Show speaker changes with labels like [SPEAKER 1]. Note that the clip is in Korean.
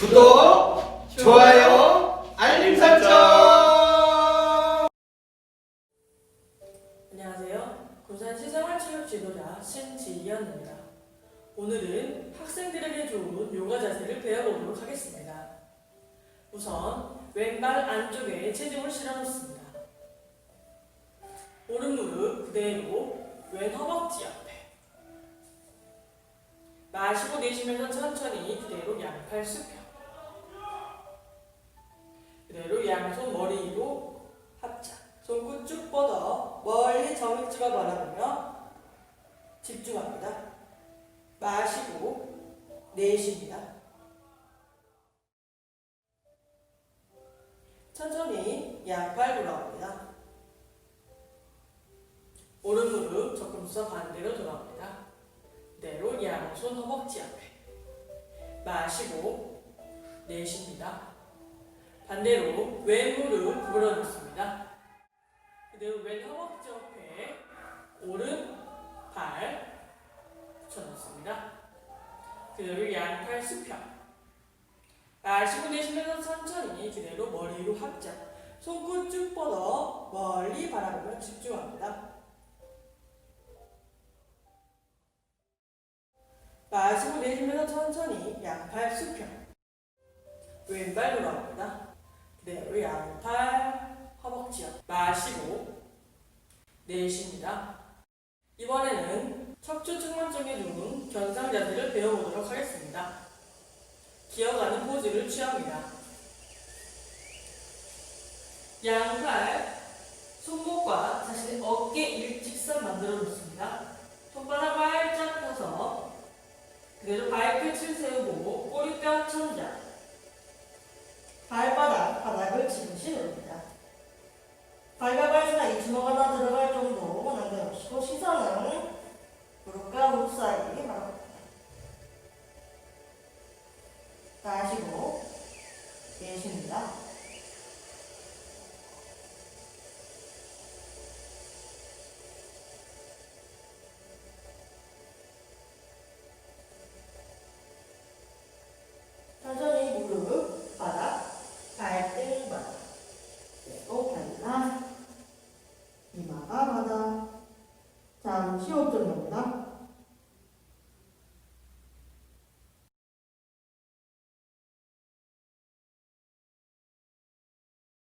[SPEAKER 1] 구독, 좋아요, 알림 설정.
[SPEAKER 2] 안녕하세요. 군산 시 생활체육 지도자 신지연입니다. 오늘은 학생들에게 좋은 요가 자세를 배워보도록 하겠습니다. 우선 왼발 안쪽에 체중을 실어놓습니다. 오른 무릎 그대로 왼 허벅지 옆에 마시고 내쉬면서 천천히 그대로 양팔 수평 양손 머리 위로 합작 손끝 쭉 뻗어 멀리 점을 찍어 바라보며 집중합니다. 마시고 내쉽니다. 천천히 양팔 돌아옵니다. 오른 무릎 조금서 반대로 돌아옵니다. 그대로 양손 허벅지 앞에 마시고 내쉽니다. 반대로 왼 무릎 구부려 놓습니다. 그대로 왼 허벅지 옆에 오른 발 붙여놓습니다. 그대로 양팔 수평. 마시고 내쉬면서 천천히 그대로 머리 위로 합작. 손끝 쭉 뻗어 멀리 바라보며 집중합니다. 마시고 내쉬면서 천천히 양팔 수평. 왼발 돌아옵니다. 그대로 양팔 허벅지 옆. 마시고 내쉽니다. 이번에는 척추 측만증에 좋은 견상 자세를 배워보도록 하겠습니다. 기어가는 포즈를 취합니다. 양팔 손목과 자신의 어깨 일직선 만들어 놓습니다. 지그시 누릅니다. 발가발수나 이 주먹 하나 들어갈 정도 남겨놓으시고 시선은 무릎과 무릎 사이에 바라봅니다. 다시고 내쉽니다. 시 호흡 정리합니다